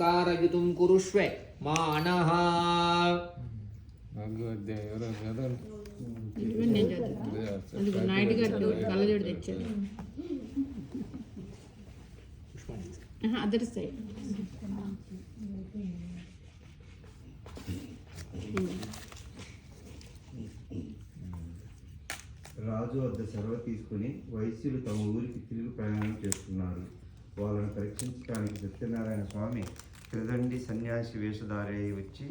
కారయుతుం కురుష్వే. మానః రాజు వద్ద సెలవు తీసుకుని వైశ్యులు తమ ఊరికి తిరిగి ప్రయాణం చేస్తున్నారు. వాళ్ళని పరీక్షించడానికి సత్యనారాయణ స్వామి త్రిదండి సన్యాసి వేషధారి వచ్చి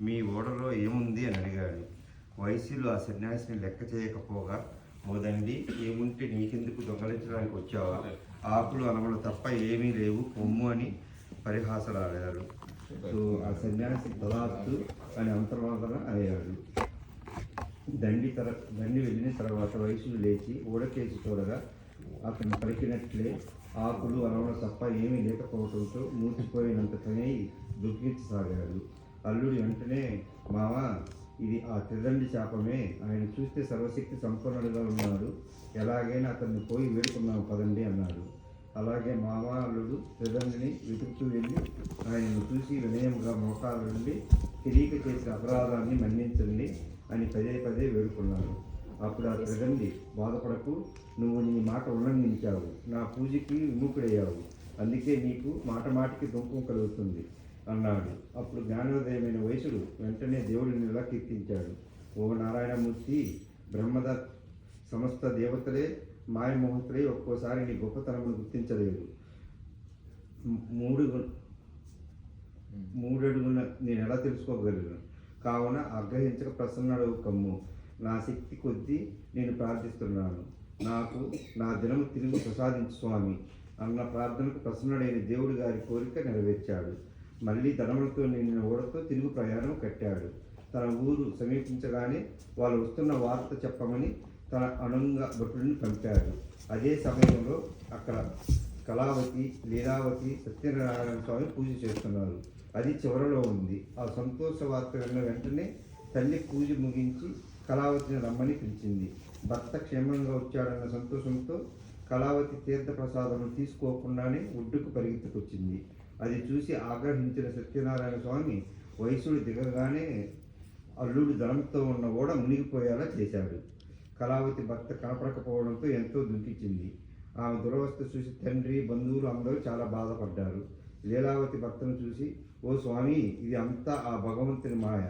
మీ ఓడలో ఏముంది? అని అడిగాడు. వయసులో ఆ సన్యాసిని లెక్క చేయకపోగా మోదండి ఏముంటే నీకెందుకు దొంగలించడానికి వచ్చావా? ఆకులు అనవలు తప్ప ఏమీ లేవు కొమ్ము అని పరిహాసలాడారు సో ఆ సన్యాసి తలాత్తు అని అంతర్వాదన అయ్యాడు. దండి తర దండి వెళ్ళిన తర్వాత వయసులు లేచి ఊడకేసి చూడగా అతను పలికినట్లే ఆకులు అనవలు తప్ప ఏమీ లేకపోవడంతో మూర్చిపోయినంత తనై దుఃఖించసాగాడు. అల్లుడు వెంటనే మామ ఇది ఆ తిరండి శాపమే. ఆయన చూస్తే సర్వశక్తి సంపన్నుడుగా ఉన్నాడు. ఎలాగైనా అతన్ని పోయి వేడుకున్నాం పదండి అన్నాడు. అలాగే మామ అల్లుడు త్రిదండిని వెతుకుతూ వెళ్ళి ఆయనను చూసి వినయంగా మోకాలు నుండి తెలియక చేసిన అపరాధాన్ని మన్నించండి అని పదే పదే వేడుకున్నాను అప్పుడు ఆ త్రిదండి బాధపడకు నువ్వు నీ మాట ఉల్లంఘించావు నా పూజకి విముఖుడయ్యావు అందుకే నీకు మాట మాటికి దుఃఖం కలుగుతుంది అన్నాడు. అప్పుడు జ్ఞానోదయమైన వయసుడు వెంటనే దేవుడిని ఇలా కీర్తించాడు. ఓ నారాయణమూర్తి బ్రహ్మద సమస్త దేవతలే మాయమోహతులే ఒక్కోసారి నీ గొప్పతనమును గుర్తించలేదు. మూడు గు- మూడడుగున నేను ఎలా తెలుసుకోగలను? కావున ఆగ్రహించక ప్రసన్నడు కమ్ము. నా శక్తి కొద్దీ నేను ప్రార్థిస్తున్నాను. నాకు నా దినము తిరిగి ప్రసాదించు స్వామి అన్న ప్రార్థనకు ప్రసన్నుడైన దేవుడు గారి కోరిక నెరవేర్చాడు. మళ్ళీ ధనములతో నిండిన ఓడతో తిరుగు ప్రయాణం కట్టాడు. తన ఊరు సమీపించగానే వాళ్ళు వస్తున్న వార్త చెప్పమని తన అనుంగ భటుడిని పంపాడు. అదే సమయంలో అక్కడ కళావతి లీలావతి సత్యనారాయణ స్వామి పూజ చేస్తున్నారు. అది చివరలో ఉంది. ఆ సంతోష వార్త విన్న వెంటనే తల్లి పూజ ముగించి కళావతిని రమ్మని పిలిచింది. భర్త క్షేమంగా వచ్చాడన్న సంతోషంతో కళావతి తీర్థ ప్రసాదం తీసుకోకుండానే ఒడ్డుకు పరిగెత్తుకొచ్చింది. అది చూసి ఆగ్రహించిన సత్యనారాయణ స్వామి వయసుడు దిగగానే అల్లుడు ధనంతో ఉన్న ఓడ మునిగిపోయేలా చేశాడు. కళావతి భర్త కనపడకపోవడంతో ఎంతో దుఃఖించింది. ఆమె దురవస్థ చూసి తండ్రి బంధువులు అందరూ చాలా బాధపడ్డారు. లీలావతి భర్తను చూసి ఓ స్వామి ఇది అంతా ఆ భగవంతుని మాయ.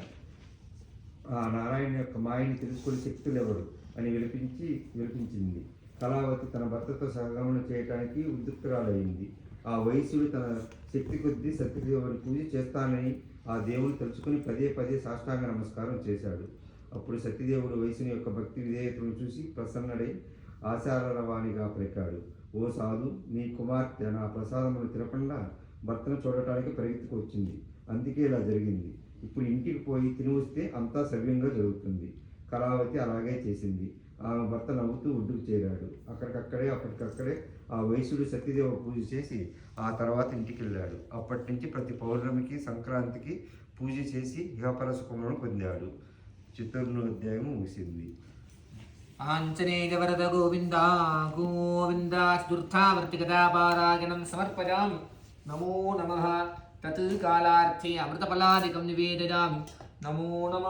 ఆ నారాయణ యొక్క మాయని తెలుసుకునే శక్తులు ఎవరు అని విలిపించి విలిపించింది. కళావతి తన భర్తతో సహగమనం చేయడానికి ఉద్యుక్తురాలైంది. ఆ వయసుడు తన శక్తి కొద్దీ సత్యదేవుని పూజ చేస్తానని ఆ దేవుని తలుచుకుని పదే పదే సాష్టాంగ నమస్కారం చేశాడు. అప్పుడు సత్యదేవుడు వయసుని యొక్క భక్తి విధేయతను చూసి ప్రసన్నడై ఆశారవాణిగా పలికాడు. ఓ సాధు నీ కుమార్తె నా ప్రసాదమును తినకుండా భర్తను చూడటానికి పరిగెత్తుకు వచ్చింది. అందుకే ఇలా జరిగింది. ఇప్పుడు ఇంటికి పోయి తిని వస్తే అంతా సవ్యంగా జరుగుతుంది. కళావతి అలాగే చేసింది. ఆమె భర్త నవ్వుతూ ఒడ్డుకు చేరాడు. అక్కడికక్కడే అప్పటికక్కడే ఆ వయసుడు సత్యదేవ పూజ చేసి ఆ తర్వాత ఇంటికి వెళ్ళాడు. అప్పటి నుంచి ప్రతి పౌర్ణమికి సంక్రాంతికి పూజ చేసి వ్యాపార సుఖములను పొందాడు. చతుర్నోధ్యాయం ముగిసింది. ఆంజనేయవరద గోవింద గోవింద చతుర్థావర్తికదాపారాయణం సమర్పయామి. నమో నమ తత్ కాలార్థే అమృతఫలాదికం నివేదయామి. నమో నమ.